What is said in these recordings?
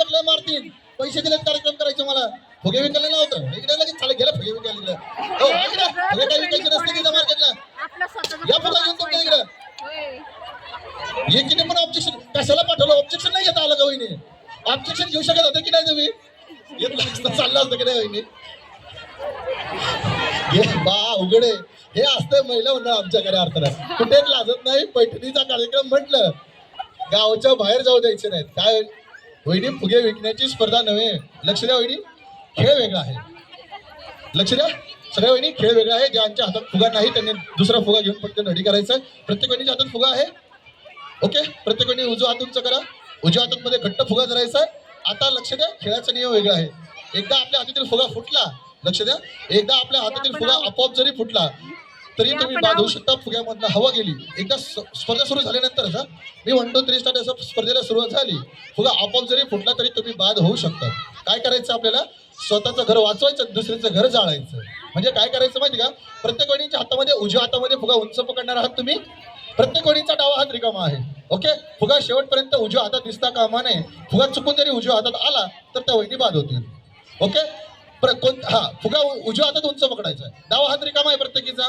चकले मारतील. पैसे दिलेत कार्यक्रम करायचे मला. फुगे विकायला नव्हतं इकडे लगेच चालेल गेलं फुगे विकायला हो इकडे. फुगे काय विकायचे नसते तिथं मार्केटला? या फुगा घेऊन तुमच्या इकडं. एकीने पण ऑब्जेक्शन कशाला पाठवलं? ऑब्जेक्शन नाही घेता आलं का वहिनी? ऑब्जेक्शन घेऊ शकत होतं की नाही तुम्ही? असतं चाललं असतं की नाही वहिनी? हे बा उघडे हे असतं महिला मंडळ आमच्याकडे अर्थात कुठेच लाजत नाही. पैठणीचा कार्यक्रम म्हटलं गावच्या बाहेर जाऊ द्यायचे नाहीत. काय? वहिनी फुगे विकण्याची स्पर्धा नव्हे. लक्ष द्या वहिनी खेळ वेगळा आहे. लक्ष द्या. सगळ्या वहिनी खेळ वेगळा आहे. ज्यांच्या हातात फुगा नाही त्यांनी दुसरा फुगा घेऊन फक्त नडी करायचं प्रत्येक वहिनीच्या हातात फुगा आहे. ओके? प्रत्येक वहिनी उजव्या हात करा. उजव्या हातांमध्ये घट्ट फुगा धरायचा आहे. आता लक्ष द्या खेळाचा नियम वेगळा आहे. एकदा आपल्या हातातील फुगा फुटला लक्ष द्या. एकदा आपल्या हातातील फुगा आपोआप जरी फुटला तरी तुम्ही बाद होऊ शकता फुग्यामधनं हवा गेली. एकदा स्पर्धा सुरू झाल्यानंतर हा मी वन टू थ्री स्टार्ट असं स्पर्धेला सुरुवात झाली. फुगा आपोआप जरी फुटला तरी तुम्ही बाद होऊ शकता. काय करायचं आपल्याला? स्वतःचं घर वाचवायचं दुसऱ्याचं घर जाळायचं. म्हणजे काय करायचं माहिती का? प्रत्येक वहिनीच्या हातामध्ये उजव्या हातामध्ये फुगा उंच पकडणार आहात तुम्ही. प्रत्येक वहिनीचा डावा हात रिकामा आहे. ओके फुगा शेवटपर्यंत उजव्या हातात दिसता कामा नये. फुगा चुकून जरी उजव्या हातात आला तर त्या वहिनी बाद होतील. ओके प्र कोण हा फुगा उजव्या हातात उंच पकडायचा आहे. डावा हात रिकामा आहे प्रत्येकीचा.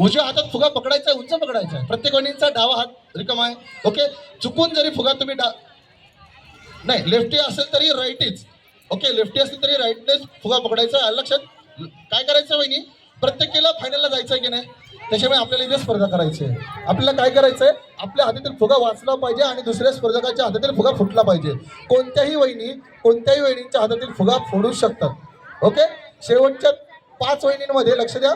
उजव्या हातात फुगा पकडायचा आहे उंच पकडायचा आहे. प्रत्येक वणीचा डावा हात रिकामा आहे. ओके? चुकून जरी फुगा तुम्ही डा नाही लेफ्टी असेल तरी राईटीच ओके? लेफ्टी असेल तरी राईटनेच फुगा पकडायचा आहे. लक्षात काय करायचं वहिनी? प्रत्येकीला फायनलला जायचं आहे की नाही? त्याच्यामुळे आपल्याला इथे स्पर्धा करायची आहे. आपल्याला काय करायचं आहे आपल्या हातातील फुगा वाचला पाहिजे आणि दुसऱ्या स्पर्धकाच्या हातातील फुगा फुटला पाहिजे. कोणत्याही वहिनी कोणत्याही वहिनींच्या हातातील फुगा फोडू शकतात. ओके? शेवटच्या पाच वहिनींमध्ये लक्ष द्या.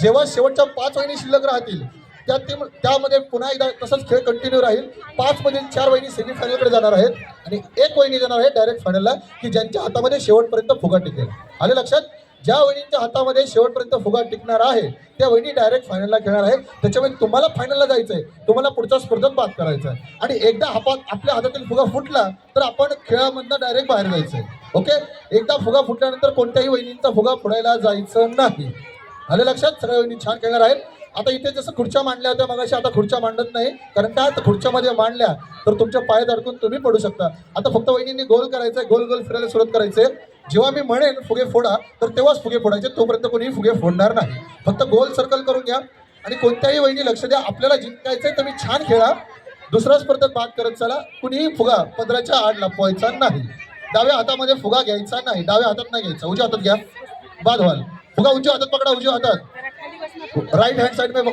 जेव्हा शेवटच्या पाच वहिनी शिल्लक राहतील त्या टीम त्यामध्ये पुन्हा एकदा तसंच खेळ कंटिन्यू राहील. पाच मधील चार वहिनी सेमीफायनलकडे जाणार आहेत आणि एक वहिनी जाणार आहे डायरेक्ट फायनलला की ज्यांच्या हातामध्ये शेवटपर्यंत फुगा टिकेल. आले लक्षात? ज्या वहिनींच्या हातामध्ये शेवटपर्यंत फुगा टिकणार आहे त्या वहिनी डायरेक्ट फायनलला खेळणार आहे त्याच्यामुळे तुम्हाला फायनलला जायचं आहे तुम्हाला पुढच्या स्पर्धेत बाद करायचं आहे आणि एकदा हातात आपल्या हातातील फुगा फुटला तर आपण खेळामधनं डायरेक्ट बाहेर जायचं आहे ओके एकदा फुगा फुटल्यानंतर कोणत्याही वहिनींचा फुगा फुडायला जायचं नाही. आले लक्षात? सगळ्या वहिनी छान खेळणार आहेत. आता इथे जसं खुर्च्या मांडल्या होत्या मगाशी आता खुर्च्या मांडत नाही. कारण काय? खुर्च्यामध्ये मांडल्या तर तुमच्या पाय धडकून तुम्ही पडू शकता. आता फक्त वहिनींनी गोल करायचंय गोल गोल फिरायला सुरुवात करायचंय. जेव्हा मी म्हणेन फुगे फोडा तर तेव्हाच फुगे फोडायचे तोपर्यंत कोणीही फुगे फोडणार नाही. फक्त गोल सर्कल करून घ्या. आणि कोणत्याही वहिनी लक्ष द्या आपल्याला जिंकायचंय तुम्ही छान खेळा. दुसऱ्या स्पर्धेत बाद करत चला. कुणीही फुगा पदराच्या आड लपवायचा नाही. डाव्या हातामध्ये फुगा घ्यायचा नाही. डाव्या हातात नाही घ्यायचा. उजव्या हातात घ्या. बाद व्हाल. फुगा उजव्या हातात पकडा उजव्या हातात. राइट हैंड साइड में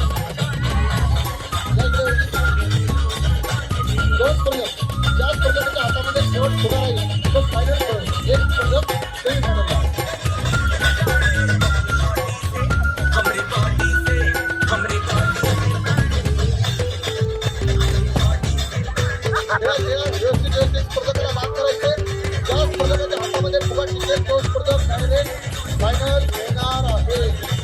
फुगा टिकेल तो स्पर्धक फायनल खेळणार आहे.